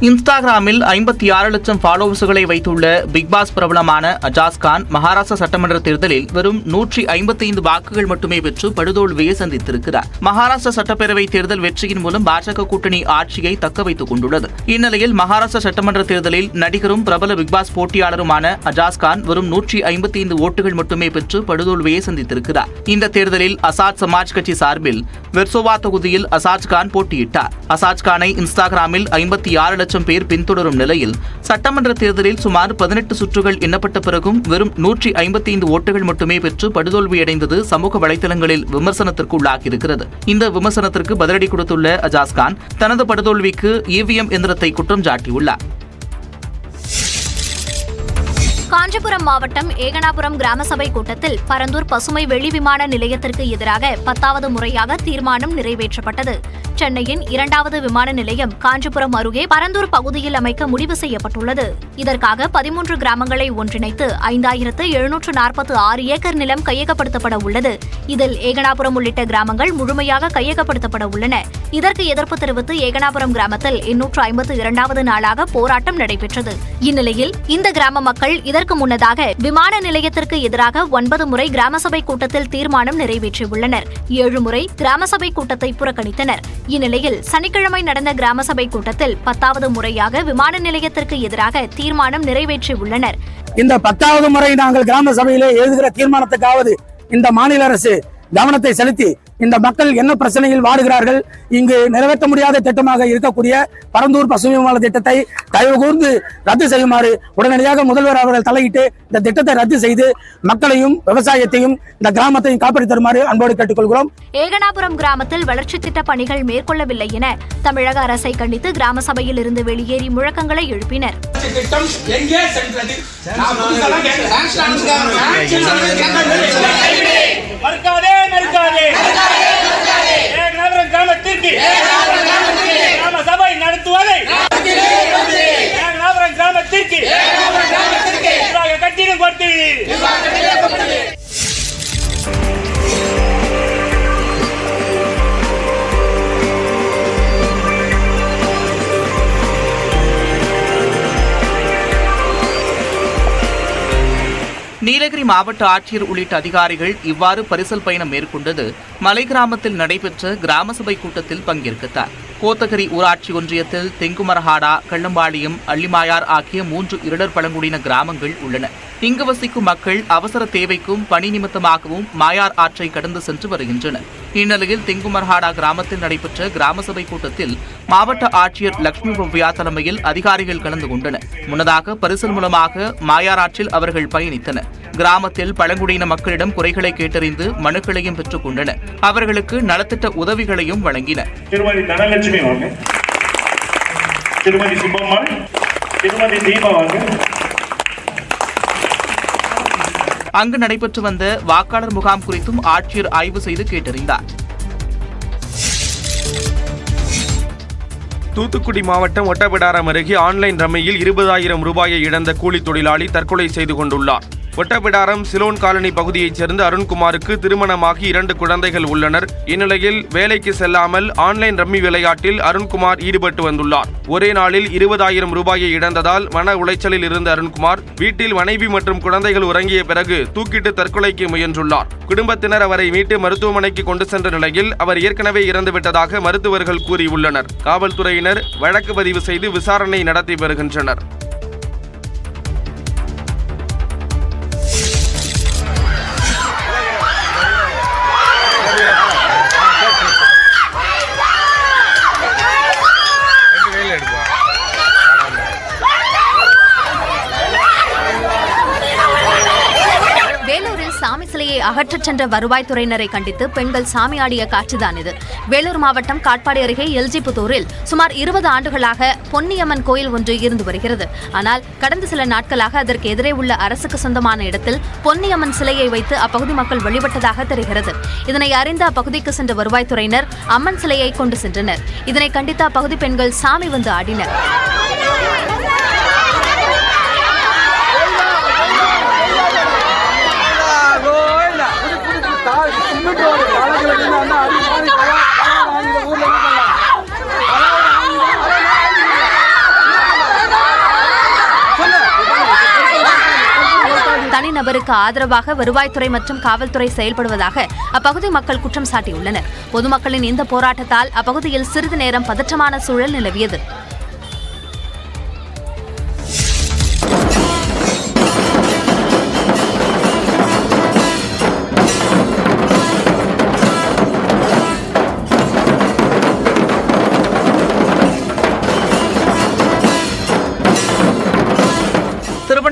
இன்ஸ்டாகிராமில் ஐம்பத்தி ஆறு லட்சம் ஃபாலோவர்ஸ்களை வைத்துள்ள பிக் பாஸ் பிரபலமான அஜாஸ் கான் மகாராஷ்டிரா சட்டமன்ற தேர்தலில் வெறும் நூற்றி ஐம்பத்தைந்து வாக்குகள் மட்டுமே பெற்று படுதோல்வியை சந்தித்திருக்கிறார். மகாராஷ்டிரா சட்டப்பேரவை தேர்தல் வெற்றியின் மூலம் பாஜக கூட்டணி ஆட்சியை தக்க வைத்துக் கொண்டுள்ளது. இந்நிலையில் மகாராஷ்டிரா சட்டமன்ற தேர்தலில் நடிகரும் பிரபல பிக் பாஸ் போட்டியாளருமான அஜாஸ் கான் வெறும் நூற்றி ஐம்பத்தி ஐந்து ஓட்டுகள் மட்டுமே பெற்று படுதோல்வியை சந்தித்திருக்கிறார். இந்த தேர்தலில் அசாத் சமாஜ் கட்சி சார்பில் வெர்சோவா தொகுதியில் அசாஜ் கான் போட்டியிட்டார். அசாஜ் கானை இன்ஸ்டாகிராமில் ஐம்பத்தி ஆறு லட்சம் பேர் பின்தொடரும் நிலையில் சட்டமன்ற தேர்தலில் சுமார் பதினெட்டு சுற்றுகள் எண்ணப்பட்ட பிறகும் வெறும் நூற்றி ஐம்பத்தி ஐந்து ஓட்டுகள் மட்டுமே பெற்று படுதோல்வியடைந்தது சமூக வலைதளங்களில் விமர்சனத்திற்கு உள்ளாகியிருக்கிறது இந்த விமர்சனத்திற்கு பதிலடி கொடுத்துள்ள அஜாஸ்கான் தனது படுதோல்விக்கு இவிஎம் எந்திரத்தை குற்றம் சாட்டியுள்ளார். காஞ்சிபுரம் மாவட்டம் ஏகனாபுரம் கிராம சபை கூட்டத்தில் பரந்தூர் பசுமை வெளி விமான நிலையத்திற்கு எதிராக பத்தாவது முறையாக தீர்மானம் நிறைவேற்றப்பட்டது. சென்னையின் இரண்டாவது விமான நிலையம் காஞ்சிபுரம் அருகே பரந்தூர் பகுதியில் அமைக்க முடிவு செய்யப்பட்டுள்ளது. இதற்காக பதிமூன்று கிராமங்களை ஒன்றிணைத்து ஐந்தாயிரத்து எழுநூற்று நாற்பத்து ஆறு ஏக்கர் நிலம் கையகப்படுத்தப்பட உள்ளது. இதில் ஏகனாபுரம் உள்ளிட்ட கிராமங்கள் முழுமையாக கையகப்படுத்தப்பட உள்ளன. இதற்கு எதிர்ப்பு தெரிவித்து ஏகனாபுரம் கிராமத்தில் எண்ணூற்று ஐம்பத்து இரண்டாவது நாளாக போராட்டம் நடைபெற்றது. இந்நிலையில் இந்த கிராம மக்கள் இதற்கு முன்னதாக விமான நிலையத்திற்கு எதிராக ஒன்பது முறை கிராம சபை கூட்டத்தில் தீர்மானம் நிறைவேற்றியுள்ளனர். ஏழு முறை கிராம சபை கூட்டத்தை புறக்கணித்தனர். இந்நிலையில் சனிக்கிழமை நடந்த கிராம சபை கூட்டத்தில் பத்தாவது முறையாக விமான நிலையத்திற்கு எதிராக தீர்மானம் நிறைவேற்றியுள்ளனர். இந்த பத்தாவது முறை நாங்கள் கிராம சபையிலே எழுதுகிற தீர்மானத்துக்காவது இந்த மாநில அரசு கவனத்தை செலுத்தி இந்த மக்கள் என்ன பிரச்சனையில் வாடுகிறார்கள்? இங்கு நிறைவேற்ற முடியாத திட்டமாக இருக்கக்கூடிய பரந்தூர் பசுமை விமான திட்டத்தை தயவு கூர்ந்து ரத்து செய்யுமாறு உடனடியாக முதல்வர் அவர்கள் தலையிட்டு இந்த திட்டத்தை ரத்து செய்து மக்களையும் விவசாயத்தையும் இந்த கிராமத்தையும் காப்பாற்றி தருமாறு அன்போடு கேட்டுக்கொள்கிறோம். ஏகனாபுரம் கிராமத்தில் வளர்ச்சித் திட்ட பணிகள் மேற்கொள்ளவில்லை என தமிழக அரசை கண்டித்து கிராம சபையில் இருந்து வெளியேறி முழக்கங்களை எழுப்பினர். திட்டம் எங்கே சென்றது? மாவட்ட ஆட்சியர் உள்ளிட்ட அதிகாரிகள் இவ்வாறு பரிசல் பயணம் மேற்கொண்டது மலை கிராமத்தில் நடைபெற்ற கிராம சபை கூட்டத்தில் பங்கேற்கத்தார். கோத்தகிரி ஊராட்சி ஒன்றியத்தில் தெங்குமரஹாடா கள்ளம்பாளையம் அள்ளிமாயார் ஆகிய மூன்று இருளர் பழங்குடியின கிராமங்கள் உள்ளன. இங்கு வசிக்கும் மக்கள் அவசர தேவைக்கும் பணி நிமித்தமாகவும் மாயார் ஆற்றை கடந்து சென்று வருகின்றனர். இந்நிலையில் திங்குமர்ஹாடா கிராமத்தில் நடைபெற்ற கிராம சபை கூட்டத்தில் மாவட்ட ஆட்சியர் லட்சுமி பவ்யா தலைமையில் அதிகாரிகள் கலந்து கொண்டனர். முன்னதாக பரிசல் மூலமாக மாயார் ஆற்றில் அவர்கள் பயணித்தனர். கிராமத்தில் பழங்குடியின மக்களிடம் குறைகளை கேட்டறிந்து மனுக்களையும் பெற்றுக் கொண்டனர். அவர்களுக்கு நலத்திட்ட உதவிகளையும் வழங்கினர். திருமதி தனலட்சுமி திருமதி திருமதி தீபா அங்கு நடைபெற்று வந்த வாக்காளர் முகாம் குறித்தும் ஆட்சியர் ஆய்வு செய்து கேட்டறிந்தார். தூத்துக்குடி மாவட்டம் ஒட்டபிடாரம் அருகே ஆன்லைன் ரம்மையில் இருபதாயிரம் ரூபாயை இழந்த கூலி தொழிலாளி தற்கொலை செய்து கொண்டுள்ளார். ஒட்டப்பிடாரம் சிலோன் காலனி பகுதியைச் சேர்ந்த அருண்குமாருக்கு திருமணமாகி இரண்டு குழந்தைகள் உள்ளனர். இந்நிலையில் வேலைக்கு செல்லாமல் ஆன்லைன் ரம்மி விளையாட்டில் அருண்குமார் ஈடுபட்டு வந்துள்ளார். ஒரே நாளில் இருபதாயிரம் ரூபாயை இழந்ததால் மன உளைச்சலில் இருந்த அருண்குமார் வீட்டில் மனைவி மற்றும் குழந்தைகள் உறங்கிய பிறகு தூக்கிட்டு தற்கொலைக்கு முயன்றுள்ளார். குடும்பத்தினர் அவரை மீட்டு மருத்துவமனைக்கு கொண்டு சென்ற நிலையில் அவர் ஏற்கனவே இறந்துவிட்டதாக மருத்துவர்கள் கூறியுள்ளனர். காவல்துறையினர் வழக்கு பதிவு செய்து விசாரணை நடத்தி வருகின்றனர். அகற்றச் சென்ற வருவாய்த்துறையினரை கண்டித்து பெண்கள் சாமி ஆடிய காட்சிதான் இது. வேலூர் மாவட்டம் காட்பாடி அருகே எல்ஜிபுத்தூரில் சுமார் இருபது ஆண்டுகளாக பொன்னியம்மன் கோயில் ஒன்று இருந்து வருகிறது. ஆனால் கடந்த சில நாட்களாக அதற்கு எதிரே உள்ள அரசுக்கு சொந்தமான இடத்தில் பொன்னியம்மன் சிலையை வைத்து அப்பகுதி மக்கள் வழிபட்டதாக தெரிகிறது. இதனை அறிந்த அப்பகுதிக்கு சென்ற வருவாய்த்துறையினர் அம்மன் சிலையை கொண்டு சென்றனர். இதனை கண்டித்து அப்பகுதி பெண்கள் சாமி வந்து ஆடினர். தனிநபருக்கு ஆதரவாக வருவாய்த்துறை மற்றும் காவல்துறை செயல்படுவதாக அப்பகுதி மக்கள் குற்றம் சாட்டியுள்ளனர். பொதுமக்களின் இந்த போராட்டத்தால் அப்பகுதியில் சிறிது நேரம் பதற்றமான சூழல் நிலவியது.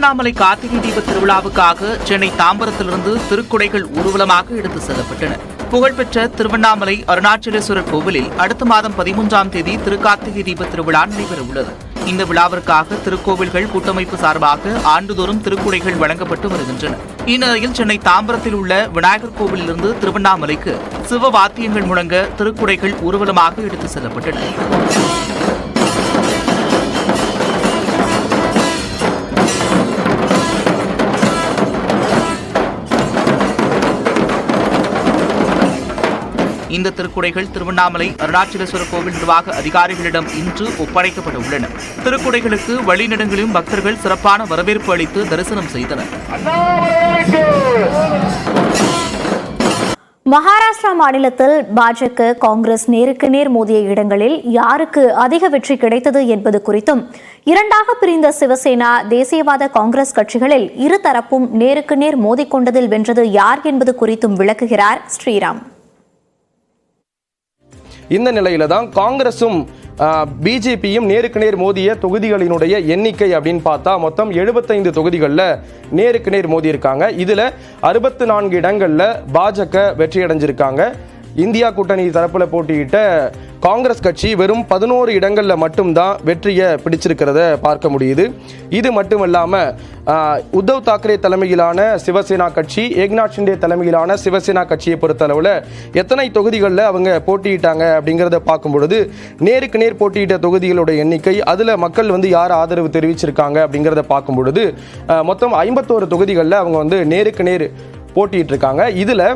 திருவண்ணாமலை கார்த்திகை தீப திருவிழாவுக்காக சென்னை தாம்பரத்திலிருந்து திருக்குடைகள் ஊர்வலமாக எடுத்து செல்லப்பட்டன. புகழ்பெற்ற திருவண்ணாமலை அருணாச்சலேஸ்வரர் கோவிலில் அடுத்த மாதம் பதிமூன்றாம் தேதி திருக்கார்த்திகை தீப திருவிழா நடைபெறவுள்ளது. இந்த விழாவிற்காக திருக்கோவில்கள் கூட்டமைப்பு சார்பாக ஆண்டுதோறும் திருக்குடைகள் வழங்கப்பட்டு வருகின்றன. இந்நிலையில் சென்னை தாம்பரத்தில் உள்ள விநாயகர் கோவிலிருந்து திருவண்ணாமலைக்கு சிவ வாத்தியங்கள் முழங்க திருக்குடைகள் ஊர்வலமாக எடுத்து செல்லப்பட்டன. இந்த திருக்குடைகள் திருவண்ணாமலை அருணாச்சலேஸ்வரர் கோவில் நிர்வாக அதிகாரிகளிடம் இன்று ஒப்படைக்கப்பட உள்ளன திருக்குடைகளுக்கு வழிநெடுங்களிலும் பக்தர்கள் சிறப்பான வரவேற்பு அளித்து தரிசனம் செய்தனர். மகாராஷ்டிரா மாநிலத்தில் பாஜக காங்கிரஸ் நேருக்கு நேர் மோதிய இடங்களில் யாருக்கு அதிக வெற்றி கிடைத்தது என்பது குறித்தும் இரண்டாக பிரிந்த சிவசேனா தேசியவாத காங்கிரஸ் கட்சிகளில் இருதரப்பும் நேருக்கு நேர் மோதிக்கொண்டதில் வென்றது யார் என்பது குறித்தும் விளக்குகிறார் ஸ்ரீராம். இந்த நிலையில தான் காங்கிரஸும் பிஜேபியும் நேருக்கு நேர் மோதிய தொகுதிகளினுடைய எண்ணிக்கை அப்படின்னு பார்த்தா மொத்தம் எழுபத்தைந்து தொகுதிகளில் நேருக்கு நேர் மோதி இருக்காங்க இதில் அறுபத்து நான்கு இடங்களில் பாஜக வெற்றி அடைஞ்சிருக்காங்க இந்தியா கூட்டணி தரப்பில் போட்டியிட்ட காங்கிரஸ் கட்சி வெறும் பதினோரு இடங்களில் மட்டும்தான் வெற்றியை பிடிச்சிருக்கிறத பார்க்க முடியுது. இது மட்டுமல்லாமல் உத்தவ் தாக்கரே தலைமையிலான சிவசேனா கட்சி ஏக்நாத் ஷிண்டே தலைமையிலான சிவசேனா கட்சியை பொறுத்தளவில் எத்தனை தொகுதிகளில் அவங்க போட்டியிட்டாங்க அப்படிங்கிறத பார்க்கும் பொழுது நேருக்கு நேர் போட்டியிட்ட தொகுதிகளோட எண்ணிக்கை அதில் மக்கள் வந்து யார் ஆதரவு தெரிவிச்சிருக்காங்க அப்படிங்கிறத பார்க்கும் பொழுது மொத்தம் ஐம்பத்தோரு தொகுதிகளில் அவங்க வந்து நேருக்கு நேர் போட்டிட்டு இருக்காங்க இதில்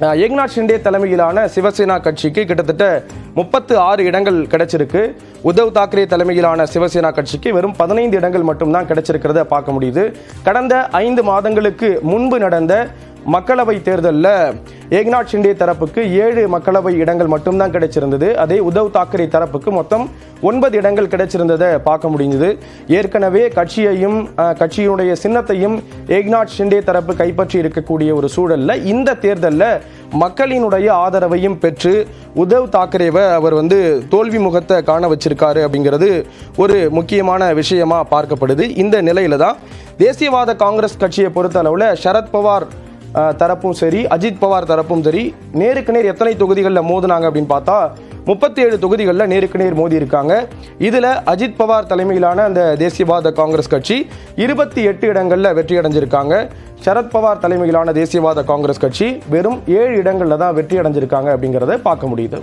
ஏக்நாத் ஷிண்டே தலைமையிலான சிவசேனா கட்சிக்கு கிட்டத்தட்ட முப்பத்து ஆறு இடங்கள் கிடைச்சிருக்கு. உத்தவ் தாக்கரே தலைமையிலான சிவசேனா கட்சிக்கு வெறும் பதினைந்து இடங்கள் மட்டும்தான் கிடைச்சிருக்கிறத பார்க்க முடியுது. கடந்த ஐந்து மாதங்களுக்கு முன்பு நடந்த மக்களவை தேர்தலில் ஏக்நாத் ஷிண்டே தரப்புக்கு ஏழு மக்களவை இடங்கள் மட்டும்தான் கிடைச்சிருந்தது. அதே உத்தவ் தாக்கரே தரப்புக்கு மொத்தம் ஒன்பது இடங்கள் கிடைச்சிருந்ததை பார்க்க முடிஞ்சது. ஏற்கனவே கட்சியையும் கட்சியினுடைய சின்னத்தையும் ஏக்நாத் ஷிண்டே தரப்பு கைப்பற்றி இருக்கக்கூடிய ஒரு சூழலில் இந்த தேர்தலில் மக்களினுடைய ஆதரவையும் பெற்று உத்தவ் தாக்கரேவை அவர் வந்து தோல்வி முகத்தை காண வச்சிருக்காரு அப்படிங்கிறது ஒரு முக்கியமான விஷயமா பார்க்கப்படுது. இந்த நிலையில தான் தேசியவாத காங்கிரஸ் கட்சியை பொறுத்த அளவில் பவார் தரப்பும் சரி அஜித் பவார் தரப்பும் சரி நேருக்கு நேர் எத்தனை தொகுதிகளில் மோதுனாங்க அப்படின்னு பார்த்தா முப்பத்தி ஏழு தொகுதிகளில் நேருக்கு நேர் மோதி இருக்காங்க. இதில் அஜித் பவார் தலைமையிலான அந்த தேசியவாத காங்கிரஸ் கட்சி இருபத்தி எட்டு இடங்களில் வெற்றி அடைஞ்சிருக்காங்க. சரத் பவார் தலைமையிலான தேசியவாத காங்கிரஸ் கட்சி வெறும் ஏழு இடங்களில் தான் வெற்றி அடைஞ்சிருக்காங்க அப்படிங்கிறத பார்க்க முடியுது.